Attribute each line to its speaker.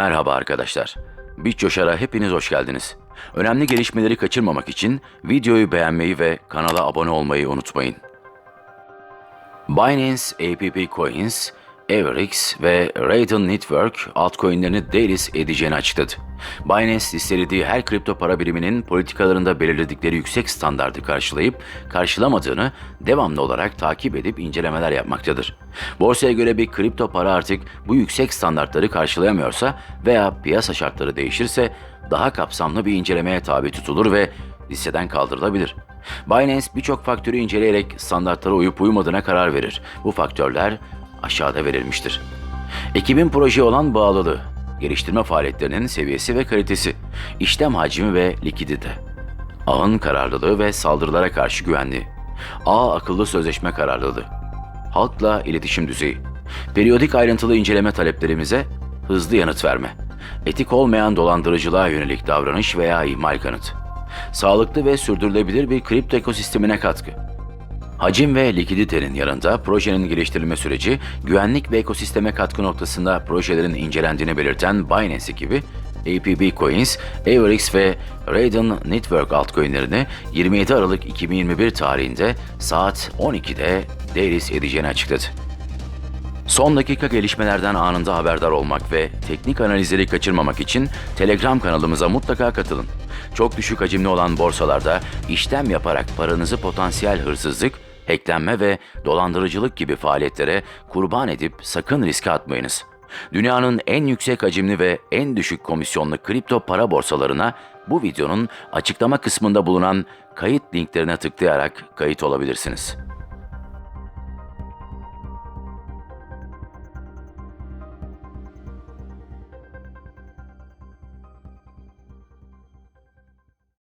Speaker 1: Merhaba arkadaşlar. BitCoşar'a hepiniz hoş geldiniz. Önemli gelişmeleri kaçırmamak için videoyu beğenmeyi ve kanala abone olmayı unutmayın. Binance APP Coins, Everix ve Raiden Network altcoin'lerini deriz edeceğini açıkladı. Binance listelediği her kripto para biriminin politikalarında belirledikleri yüksek standardı karşılayıp karşılamadığını devamlı olarak takip edip incelemeler yapmaktadır. Borsaya göre bir kripto para artık bu yüksek standartları karşılayamıyorsa veya piyasa şartları değişirse daha kapsamlı bir incelemeye tabi tutulur ve listeden kaldırılabilir. Binance birçok faktörü inceleyerek standartlara uyup uymadığına karar verir. Bu faktörler aşağıda verilmiştir. Ekibin projeye olan bağlılığı, geliştirme faaliyetlerinin seviyesi ve kalitesi, işlem hacmi ve likidite, ağın kararlılığı ve saldırılara karşı güvenliği, ağ akıllı sözleşme kararlılığı, halkla iletişim düzeyi, periyodik ayrıntılı inceleme taleplerimize hızlı yanıt verme, etik olmayan dolandırıcılığa yönelik davranış veya ihmal kanıt, sağlıklı ve sürdürülebilir bir kripto ekosistemine katkı, Hacim ve likiditenin yanında projenin geliştirilme süreci, güvenlik ve ekosisteme katkı noktasında projelerin incelendiğini belirten Binance ekibi, APB Coins, Averix ve Raiden Network altcoin'lerini 27 Aralık 2021 tarihinde saat 12'de deriz edeceğini açıkladı. Son dakika gelişmelerden anında haberdar olmak ve teknik analizleri kaçırmamak için Telegram kanalımıza mutlaka katılın. Çok düşük hacimli olan borsalarda işlem yaparak paranızı potansiyel hırsızlık, hacklenme ve dolandırıcılık gibi faaliyetlere kurban edip sakın riske atmayınız. Dünyanın en yüksek hacimli ve en düşük komisyonlu kripto para borsalarına bu videonun açıklama kısmında bulunan kayıt linklerine tıklayarak kayıt olabilirsiniz.